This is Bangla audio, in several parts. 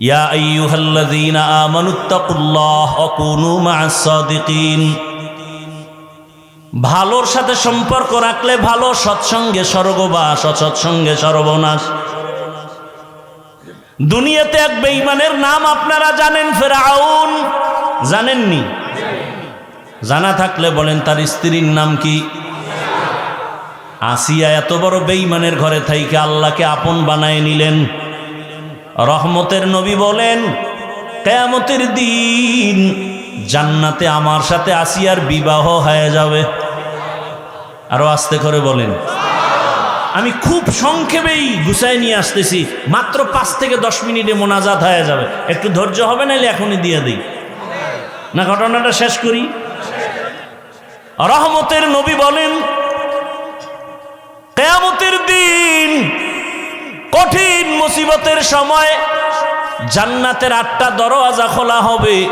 ইয়া আইয়ুহাল্লাযীনা আমানুত্তাকুল্লাহ ওয়া মা'আস সাদিকিন। ভালোর সাথে সম্পর্ক রাখলে ভালো, সৎসঙ্গে স্বর্গবাস অসৎসঙ্গে সর্বনাশ। দুনিয়াতে এক বেঈমানের নাম আপনারা জানেন ফেরাউন। জানেননি? জানা থাকলে বলেন, তার স্ত্রীর নাম কি? আসিয়া এত বড় বেঈমানের ঘরে থাইকে আল্লাহকে আপন বানায় নিলেন। রহমতের নবী বলেন, কেয়ামতের দিন জান্নাতে আমার সাথে আসিয়ার বিবাহ হয়ে যাবে। আরও আস্তে করে বলেন। আমি খুব সংক্ষেপেই গুছাই নিয়ে আসতেছি, মাত্র পাঁচ থেকে দশ মিনিটে মোনাজাত হয়ে যাবে। একটু ধৈর্য হবে, নাহলে এখনই দিয়ে দিই। না, ঘটনাটা শেষ করি। রহমতের নবী বলেন, কেয়ামতের দিন কঠিন মুসিবতের সময় জান্নাতের আটটা দরওয়াজা খোলা হবে।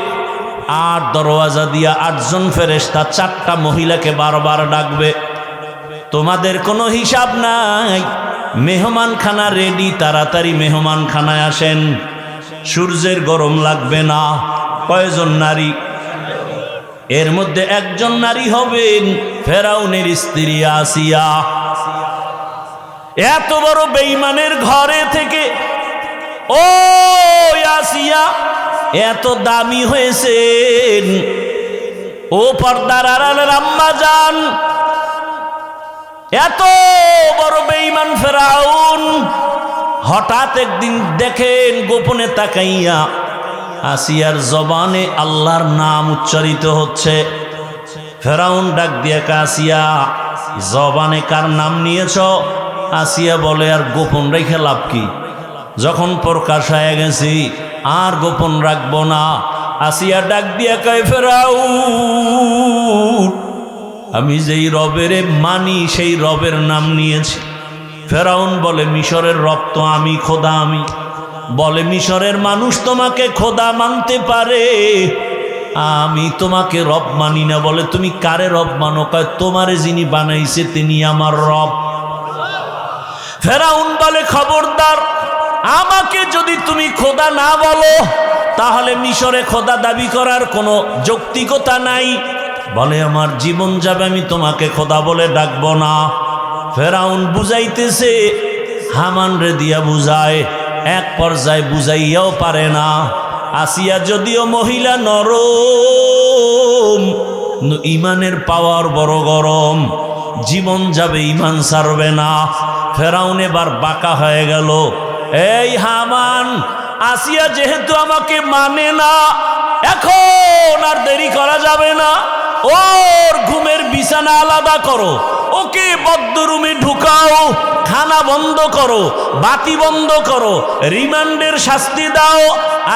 আর দরওয়াজা দিয়া আটজন ফেরেশতা, চারটা মহিলাকে বারবার ডাকবে। তোমাদের কোনো হিসাব নাই। মেহমানখানা রেডি তাড়াতাড়ি মেহমানখানায় আসেন। সূর্যের গরম লাগবে না। কয়জন নারী? এর মধ্যে একজন নারী হবেন, ফেরাউনের স্ত্রী আসিয়া। এত বড় বেইমানের ঘরে থেকে, ও আসিয়া এত দামি হয়েছেন। ও পর্দার আড়ালের আম্মা যান। এত বড় বেইমান ফেরাউন, হঠাৎ একদিন দেখেন গোপনে তাকাইয়া আসিয়ার জবানে আল্লাহর নাম উচ্চারিত হচ্ছে। ফেরাউন ডাক দিয়ে আসিয়া জবানে কার নাম নিয়েছ? আসিয়া বলে, আর গোপন রেখে লাভ কি? যখন প্রকাশ হয়ে গেছি, আর গোপন রাখব না। আসিয়া ডাক দিয়া কয়, ফেরাউন, আমি যেই রবের মানি, সেই রবের নাম নিয়েছি। ফেরাউন বলে, মিশরের রব তো আমি, খোদা আমি। বলে, মিশরের মানুষ তোমাকে খোদা মানতে পারে। আমি তোমাকে রব মানি না। বলে, তুমি কারে রব মানো? কয়, তোমারে যিনি বানাইছে, তিনি আমার রব। ফেরাউন বলে, খবরদার, আমাকে যদি তুমি খোদা না বলো, তাহলে মিশরে খোদা দাবি করার কোনো যৌক্তিকতা নাই। বলে, আমার জীবন যাবে, আমি তোমাকে খোদা বলে ডাকব না। ফেরাউন বুঝাইতেছে, হামান রে দিয়া বুঝায়, এক পর্যায়ে বুঝাইয়াও পারে না। আসিয়া যদিও মহিলা নরম, ইমানের পাওয়ার বড় গরম, জীবন যাবে, ইমান সারবে না। ফেরাউন এবার বাঁকা হয়ে গেল। এই হামান, আসিয়া যেহেতু আমাকে মানে না, এখন আর দেরি করা যাবে না। ওর ঘুমের বিছানা আলাদা করো, ওকে বদ্ধরুমে ঢুকাও, খানা বন্ধ করো, বাতি বন্ধ করো, রিমান্ডের শাস্তি দাও।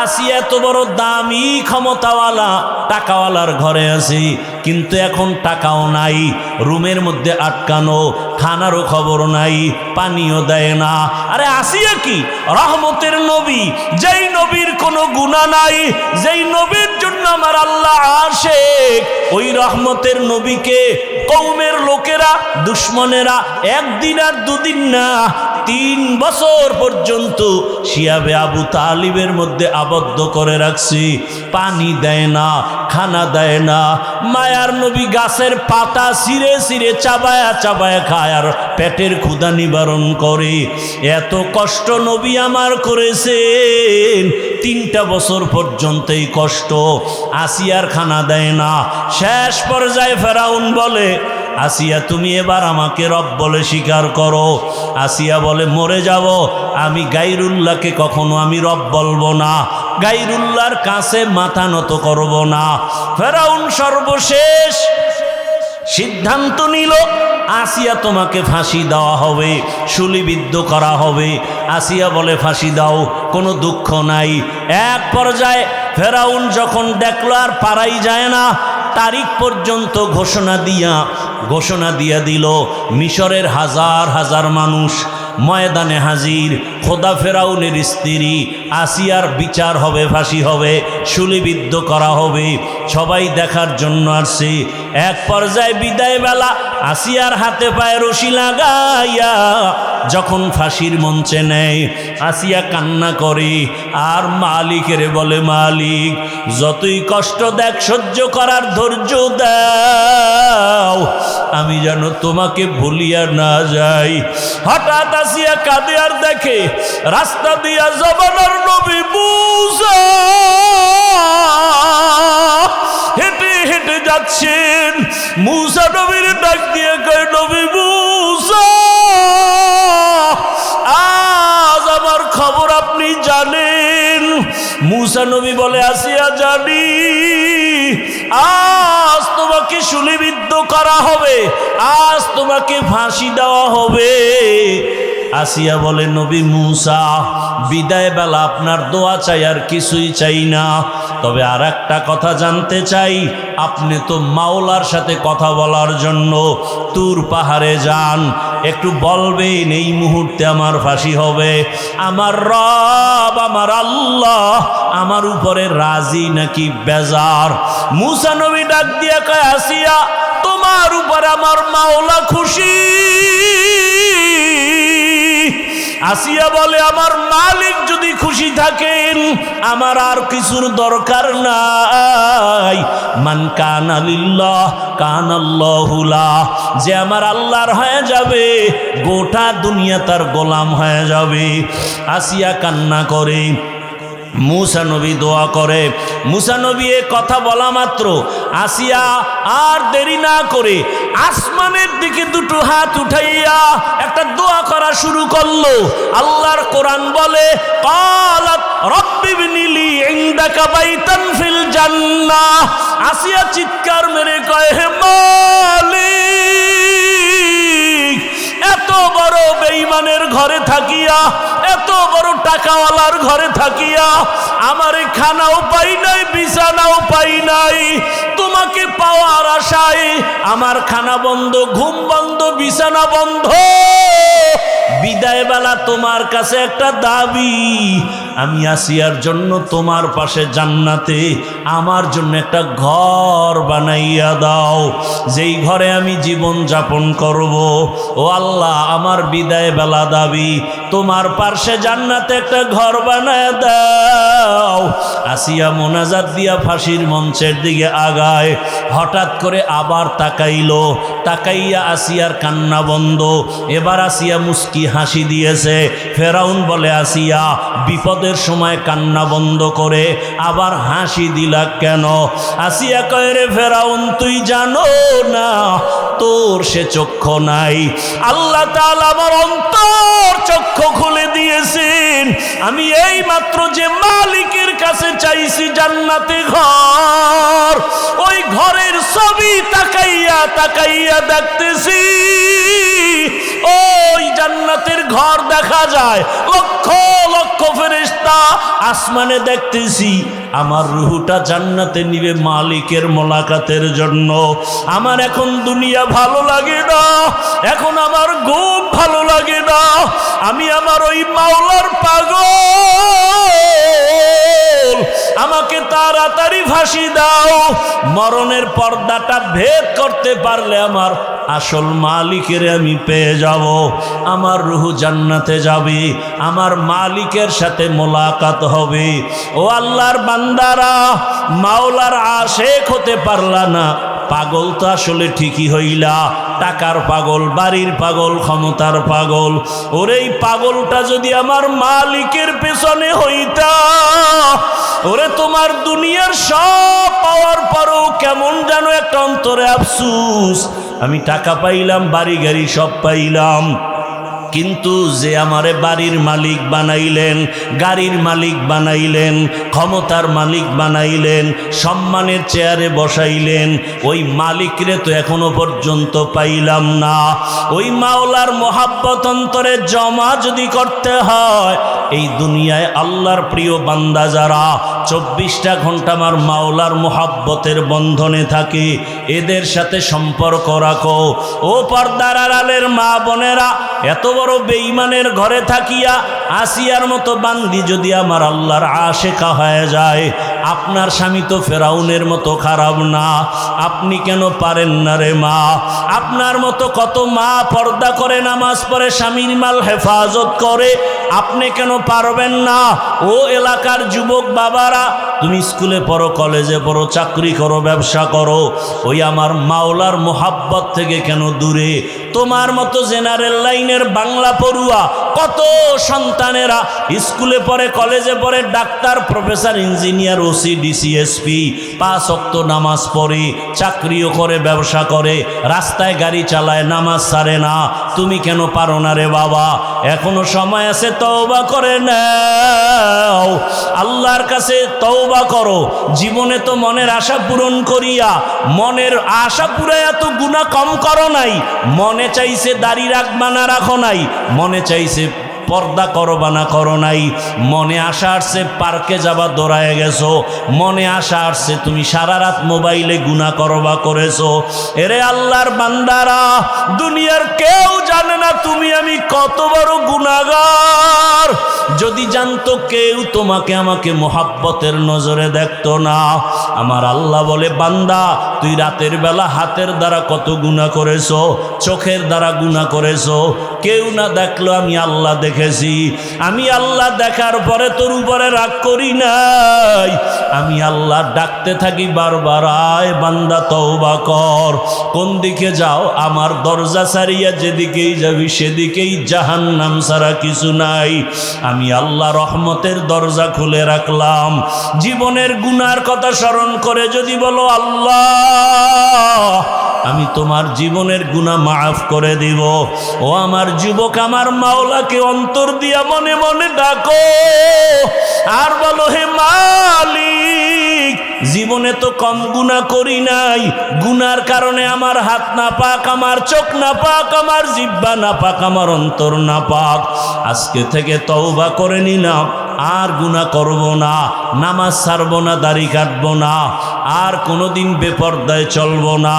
আসি এত বড় দামি ক্ষমতাওয়ালা, টাকাওয়ালার ঘরে আছি কিন্তু এখন টাকাও নাই, রুমের মধ্যে আটকানো, খানারও খবর নাই, পানিও দেয় না। আরে আসিয়া কি? রহমতের নবী, যেই নবীর কোনো গুণা নাই, যেই নবীর জন্য আমার আল্লাহ আসে ওই রহমতের নবীকে কৌমের লোকেরা, দুশ্মনেরা একদিন আর দুদিন না তিন বছর পর্যন্ত শিয়াবে আবু তালিবের মধ্যে আবদ্ধ করে রাখছি। পানি দেয় না, খানা দেয় না। মায়ার নবী গাছের পাতা সিরে সিরে চাবায়া চাবায়া খায় আর পেটের ক্ষুদা নিবারণ করে। এত কষ্ট নবী আমার করেছেন। তিনটা বছর পর্যন্ত এই কষ্ট। আসিয়ার খানা দেয় না। শেষ পর্যায়ে ফেরাউন বলে আসিয়া তুমি এবার আমাকে রব বলে স্বীকার করো। আসিয়া বলে, মরে যাব। আমি গাইরুল্লাহকে কখনো আমি রব বলব না। গাইরুল্লাহর কাছে মাথা নত করব না। ফেরাউন সর্বশেষ সিদ্ধান্ত নিল, আসিয়া তোমাকে ফাঁসি দেওয়া হবে শুলিবিদ্ধ করা হবে। আসিয়া বলে, ফাঁসি দাও, কোনো দুঃখ নাই। এক পর্যায়ে ফেরাউন যখন দেখল আর পারাই যায় না তারিখ পর্যন্ত ঘোষণা দিয়া ঘোষণা দিয়া দিল, মিশরের হাজার হাজার মানুষ ময়দানে হাজির, খোদা ফেরাউনের স্ত্রী, আসিয়ার বিচার হবে, ফাঁসি হবে শুলিবিদ্ধ করা হবে, সবাই দেখার জন্য আসছে। এক পর্যায়ে বিদায় বেলা আসিয়ার হাতে পায়ে রশি লাগাইয়া যখন ফাঁসির মঞ্চে নেয় আসিয়া কান্না করে, আর মালিকের বলে, মালিক, যতই কষ্ট দেখ, সহ্য করার ধৈর্য দাও। আমি যেন তোমাকে ভুলিয়া না যাই। হঠাৎ আসিয়া কাঁদে আর দেখে, রাস্তা দিয়া জবানার নবী মুসা। হেঁটে যাচ্ছেন। মুসা নবীর ডাক দিয়ে কয়, নবী মুসা, আজ আমার খবর আপনি জানেন। মুসা নবী বলে, আসিয়া জানি, আজ তোমাকে শুলিবিদ্ধ করা হবে, আজ তোমাকে ফাঁসি দেওয়া হবে। আসিয়া বলে, নবী মুসা, বিদায় বেলা আপনার দোয়া চাই, আর কিছুই চাই না। তবে আর একটা কথা জানতে চাই, আপনি তো মাওলার সাথে কথা বলার জন্য তুর পাহাড়ে যান। একটু বলবেন, এই মুহূর্তে আমার ফাঁসি হবে। আমার রব, আমার আল্লাহ, আমার উপরে রাজি নাকি বেজার? মুসা নবী ডাক দিয়া কয়, আসিয়া, তোমার উপরে আমার মাওলা খুশি। আসিয়া বলে, আমার মালিক যদি খুশি থাকেন, আমার আর কিছুর দরকার নাই। মান কান আলিল্লাহ কান আল্লাহুলা যে আমার আল্লাহর হয়ে যাবে, গোটা দুনিয়া তার গোলাম হয়ে যাবে। আসিয়া কান্না করে মুসা নবী দোয়া করে। মুসা নবী এ কথা বলা মাত্র। আসিয়া আর দেরি না করে আসমানের দিকে দুটো হাত উঠাইয়া একটা দোয়া করা শুরু করল। আল্লাহর কোরআন বলে আসিয়া চিৎকার মেরে কয়, হে মালিক! এত বড় বেইমানের ঘরে থাকিয়া, এত বড় টাকাওয়ালার ঘরে থাকিয়া, আমার খানাও পাই নাই, বিছানাও পাই নাই, তোমাকে পাওয়ার আশায় আমার খানা বন্ধ, ঘুম বন্ধ, বিছানা বন্ধ। বিদায় বেলা তোমার কাছে একটা দাবি আমি আসিয়ার জন্য তোমার পাশে জান্নাতে, আমার জন্য একটা ঘর বানাইয়া দাও। যেই ঘরে আমি জীবন যাপন করব, ও আল্লাহ, আমার বিদায় বেলা দাবি, তোমার পার্শ্বে জান্নাতে একটা ঘর বানায় দাও। আসিয়া মোনাজাত দিয়া ফাঁসির মঞ্চের দিকে আগায়, হঠাৎ করে আবার তাকাইলো, তাকাইয়া আসিয়ার কান্না বন্ধ। এবার আসিয়া মুস্কি হাসি দিয়েছে। ফেরাউন বলে, আসিয়া বিপদের সময় কান্না বন্ধ করে আবার হাসি দিলা কেন? আসিয়া কয়, রে ফেরাউন, তুই জানো না, তোর সে চক্ষু নাই। আল্লাহ আমার অন্তর চক্ষু খুলে দিয়েছেন। আমি এই মাত্র যে মালিকের কাছে চাইছি জান্নাতে ঘর, ওই ঘরের ছবি তাকাইয়া তাকাইয়া দেখতেছি। ওই জান্নাতের ঘর দেখা যায়। লক্ষ লক্ষ ফেরেশতা আসমানে দেখতেছি, আমার রুহুটা জান্নাতে নিবে মালিকের মোলাকাতের জন্য। আমার এখন দুনিয়া ভালো লাগে না, এখন আমার ঘুম ভালো লাগে না, আমি আমার ওই মাওলার পাগল। আমাকে তাড়াতাড়ি ফাঁসি দাও, মরণের পর্দাটা ভেদ করতে পারলে আমার আসল মালিকের আমি পেয়ে যাব। আমার রুহু জান্নাতে যাবে, আমার মালিকের সাথে মোলাকাত হবে। ও আল্লাহর বান্দারা, মাওলার আশেক হতে পারলা না। পাগল তো আসলে ঠিকই হইলা, টাকার পাগল, বাড়ির পাগল, ক্ষমতার পাগল। ওরে এই পাগলটা যদি আমার মালিকের পেছনে হইতা, ওরে তোমার দুনিয়ার সব পাওয়ার পরও কেমন যেন একটা অন্তরে আফসুস। আমি টাকা পাইলাম, বাড়ি গাড়ি সব পাইলাম। কিন্তু যে আমারে বাড়ির মালিক বানাইলেন, গাড়ির মালিক বানাইলেন, ক্ষমতার মালিক বানাইলেন, সম্মানের চেয়ারে বসাইলেন, ওই মালিকরে তো এখনও পর্যন্ত পাইলাম না। ওই মাওলার মহাব্বত অন্তরে জমা যদি করতে হয় এই দুনিয়ায় আল্লাহর প্রিয় বান্দা যারা চব্বিশটা ঘণ্টা আমার মাওলার মোহাব্বতের বন্ধনে থাকে, এদের সাথে সম্পর্ক রাখো। ও পর্দার আড়ালের মা বোনেরা, এত বড় বেইমানের ঘরে থাকিয়া আসিয়ার মতো বান্দি যদি আমার আল্লাহর আশেখা হয়ে যায় আপনার স্বামী তো ফেরাউনের মতো খারাপ না। আপনি কেন পারেন না রে মা? আপনার মতো কত মা পর্দা করে নামাজ পড়ে, স্বামীর মাল হেফাজত করে, আপনি কেন পারবেন না? ও এলাকার যুবক বাবারা, তুমি স্কুলে পড়ো, কলেজে পড়ো, চাকরি করো, ব্যবসা করো, ওই আমার মাওলার মোহাব্বত থেকে কেন দূরে? তোমার মতো জেনারেল লাইনের বাংলা পড়ুয়া কত সন্তানেরা স্কুলে পড়ে, কলেজে পড়ে, doctor, professor, engineer, OC DC SP পাঁচ অক্ত নামাজ পড়ে, চাকরিও করে, ব্যবসা করে, রাস্তায় গাড়ি চালায়, নামাজ সারে না। তুমি কেন পারো না রে বাবা? এখনও সময় আছে, তওবা করে নাও। আল্লাহর কাছে তওবা করো। জীবনে তো মনের আশা পূরণ করিয়া, মনের আশা পুরাইয়া তো গুণা কম করো নাই। মনে চাইছে দাড়ি রাখবা না রাখো নাই মনে চাইছে পর্দা করো বা না করো নাই। মনে আশা আসছে পার্কে যাবা দৌড়ায় গেছো। মনে আশা আসছে তুমি সারা রাত মোবাইলে গুণা করো বা করেছ। এরে আল্লাহর বান্দারা, দুনিয়ার কেউ জানে না তুমি আমি কত বড় গুণাগার যদি জানতো কেউ তোমাকে আমাকে মোহাব্বতের নজরে দেখতো না। আমার আল্লাহ বলে, বান্দা, তুই রাতের বেলা হাতের দ্বারা কত গুণা করেছ, চোখের দ্বারা গুণা করেছ। কেউ না দেখল আমি আল্লাহ দেখেছি। আমি আল্লাহ দেখার পরে তোর উপরে রাগ করি নাই। আমি আল্লাহ ডাকতে থাকি বারবার, আয় বান্দা, তওবা কর। কোন দিকে যাও? আমার দরজা সারিয়া যেদিকেই যাবি, সেদিকেই জাহান নাম ছাড়া কিছু নাই। আমি আল্লাহ রহমতের দরজা খুলে রাখলাম। জীবনের গুনার কথা স্মরণ করে যদি বলো, আল্লাহ তোমার জীবনের গুণা মাফ করে দিব। ও আমার যুবক, আমার মাওলাকে অন্তর দিয়া মনে মনে ডাকো। আর বলো, হে মালিক, জীবনে তো কম গুণা করি নাই। গুনার কারণে আমার হাত না পাক আমার চোখ না পাক আমার জিব্বা না পাক আমার অন্তর না পাক আজকে থেকে তওবা করে নিলাম। আর গুণা করব না, নামাজ ছাড়বো না, দাড়ি কাটবো না, আর কোনোদিন বেপর্দায় চলবো না।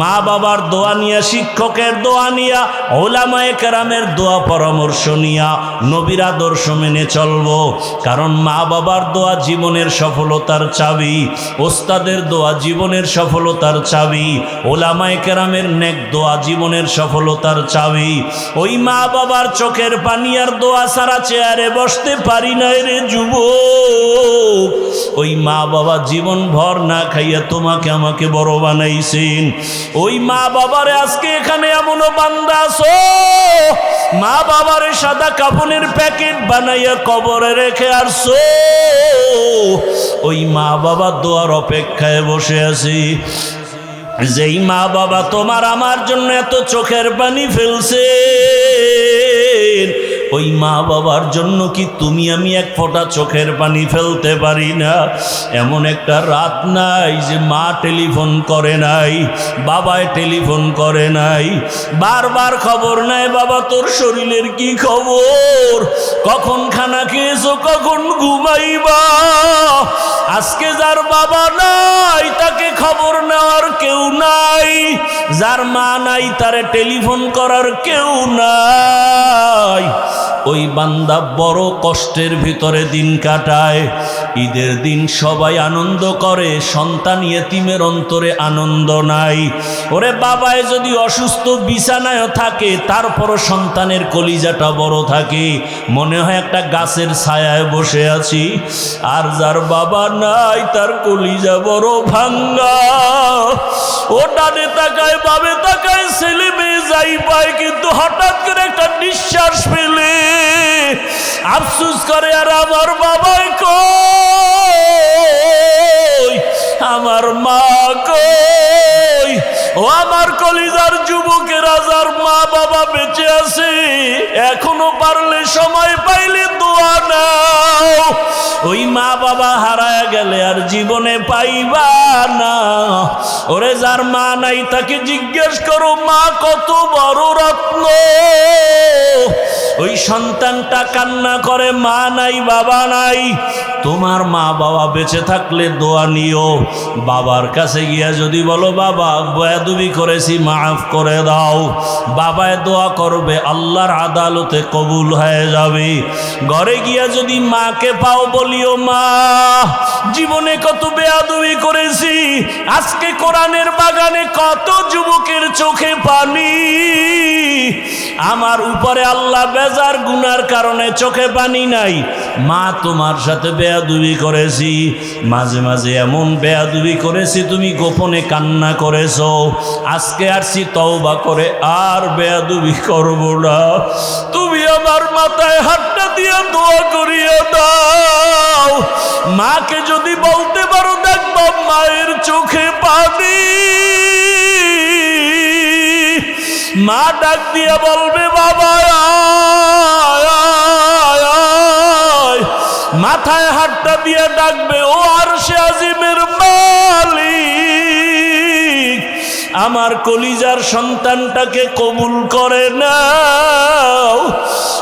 মা বাবার দোয়া নিয়া, শিক্ষকের দোয়া নিয়া, ওলামায়ে কেরামের দোয়া পরামর্শ নিয়া নবীর আদর্শ মেনে চলব। কারণ মা বাবার দোয়া জীবনের সফলতার চাবি, ওস্তাদের দোয়া জীবনের সফলতার চাবি, ওলামায়ে কেরামের নেক দোয়া জীবনের সফলতার চাবি। ওই মা বাবার চোখের পানি আর দোয়া সারা চেয়ারে বসতে পারি না রে যুবক, ওই মা বাবা জীবন ভর না খাইয়া তোমাকে আমাকে বড় বানাইছেন। ওই মা বাবারে আজকে এখানে এমনও বান্দা আছো? মা বাবারে সাদা কাপনের প্যাকেট বানাইয়া কবরে রেখে আসছো? ওই মা বাবা দোয়ার অপেক্ষায় বসে আছি। যেই মা বাবা তোমার আমার জন্য এত চোখের পানি ফেলছে ওই মা বাবার জন্য কি তুমি আমি এক ফোঁটা চোখের পানি ফেলতে পারি না? এমন একটা রাত নাই যে মা টেলিফোন করে নাই বাবায় টেলিফোন করে নাই। বারবার খবর নেয়, বাবা, তোর শরীরের কি খবর? কখন খানা খেয়েছো, কখন ঘুমাইবা? আজকে যার বাবা নাই, তাকে খবর নেওয়ার কেউ নাই। যার মা নাই, তারে টেলিফোন করার কেউ নাই। ওই বান্দা বড় কষ্টের ভিতরে দিন কাটায়। ঈদের দিন সবাই আনন্দ করে, সন্তান ইয়েতিমের অন্তরে আনন্দ নাই। ওরে বাবায়, যদি অসুস্থ বিছানায় থাকে, তারপরও সন্তানের কলিজাটা বড় থাকে। মনে হয় একটা গাছের ছায়ায় বসে আছি। আর যার বাবা নাই, তার কলিজা বড় ভাঙ্গা। ও ডানে বাবে তাকায় ছেলে মেয়ে যাই পায়, কিন্তু হঠাৎ করে একটা নিঃশ্বাস পেলে আফসুস করে, আর আমার বাবাই কই? আমার মা কই? ও আমার কলিজার যুবকের আজার মা বাবা বেঁচে আছে। এখনও পারলে সময় পাইলে দোয়া নাও। ওই মা বাবা হারায় গেলে আর জীবনে পাইবা না। ওরে যার মা নাই, তাকে জিজ্ঞেস করো, মা, কত বড় রত্ন? ওই সন্তানটা কান্না করে, মা নাই, বাবা নাই। তোমার মা বাবা বেঁচে থাকলে দোয়া নিও। বাবার কাছে গিয়া যদি বলো, বাবা বয়াদুবি করেছি, মাফ করে দাও। বাবায় দোয়া করবে, আল্লাহর আদালতে কবুল হয়ে যাবে। ঘরে গিয়া যদি মাকে পাও বলিও, মা, জীবনে কত বেয়াদবি করেছি, আজকে কোরআনের বাগানে কত যুবকের চোখে পানি। আমার উপরে আল্লাহ বেজার গুনার কারণে চোখে পানি নাই। মা, তোমার সাথে বেয়াদুবি করেছি। মাঝে মাঝে এমন বেয়াদুবি করেছি, তুমি গোপনে কান্না করেছ। আজকে আসছি তওবা করে, আর বেয়াদুবি করব না। তুমি আমার মাথায় হাতটা দিয়ে দোয়া করিয়ে দাও। মাকে যদি বলতে পারো, দেখব মায়ের চোখে পানি। মা ডাক দিয়ে বলবে, বাবা। মাথায় হাতটা দিয়ে ডাকবে, ও আর সে আজিমের মালিক। আমার কলিজার সন্তানটাকে কবুল করে নাও।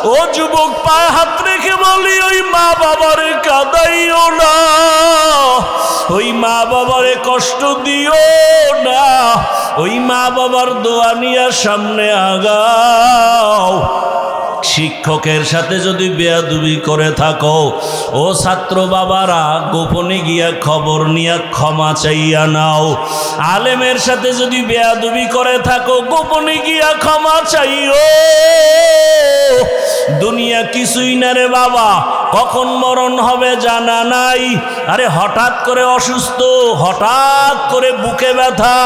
ও যুবক পায়ে হাত রেখে বলি, ওই মা বাবার কাদাইও না। ওই মা বাবারে কষ্ট দিও না। ওই মা বাবার দোয়া নিয়ে সামনে আগাও। শিক্ষকের সাথে যদি বেয়াদুবি করে থাকো, ও ছাত্র বাবারা, গোপনে গিয়া খবর নিয়ে ক্ষমা চাইয়া নাও। আলেমের সাথে যদি বেয়াদুবি করে থাকো, গোপনে গিয়া ক্ষমা চাইও। দুনিয়া কিছুই না রে বাবা কখন মরণ হবে জানা নাই। আরে হঠাৎ করে অসুস্থ, হঠাৎ করে বুকে ব্যথা,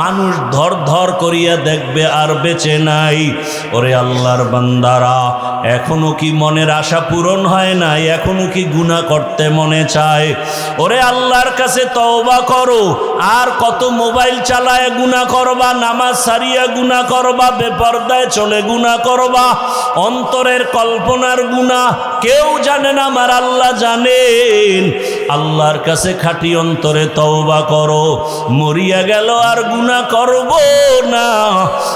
মানুষ ধর ধর করিয়া দেখবে আর বেঁচে নাই। ওরে আল্লাহর বান্দারা, এখনও কি মনের আশা পূরণ হয় নাই? এখনও কি গুণা করতে মনে চায়? ওরে আল্লাহর কাছে তওবা করো, আর কত মোবাইল চালায় গুণা করবা, নামাজ সারিয়া গুণা করবা, বেপর্দায় চলে গুণা করবা, অন্তরের কল্পনার গুণা কেউ জানে না আমার আল্লাহ জানেন। আল্লাহর কাছে খাটি অন্তরে তওবা করো। মরিয়া গেল, আর গুণা করব না।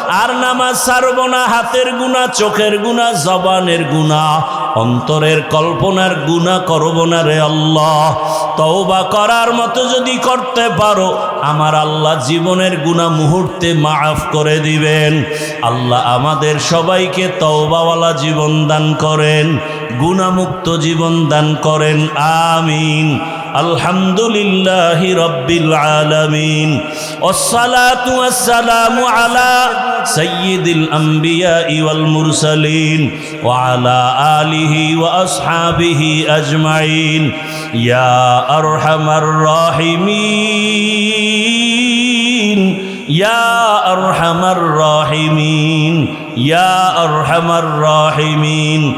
আর নামাজ ছাড়ব না, হাতের গুণা চোখের গুণা জবানের গুণা অন্তরের কল্পনার গুণা করব না রে আল্লাহ। তওবা করার মতো যদি করতে পারো, আমার আল্লাহ জীবনের গুণা মুহূর্তে মাফ করে দিবেন। আল্লাহ আমাদের সবাইকে তওবাওয়ালা জীবন দান করেন। গুণামুক্ত জীবন দান করেন আমিন আলহামদুলিল্লাহ রব্বিল আলামিন والصلاة والسلام على سيد الأنبياء والمرسلين وعلى آله وأصحابه أجمعين يا أرحم الراحمين يا أرحم الراحمين يا أرحم الراحمين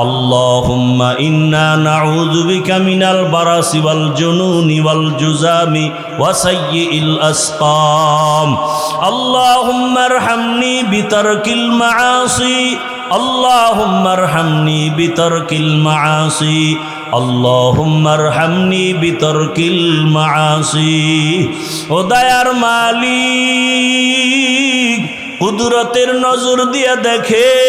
اللهم إنا نعوذ بك من البرص والجنون والجزام وسيء الأسقام اللهم ارحمني بترك المعاصي اللهم ارحمني بترك المعاصي اللهم ارحمني بترك المعاصي ও দয়ার মালিক কুদরতের নজর দিয়া দেখে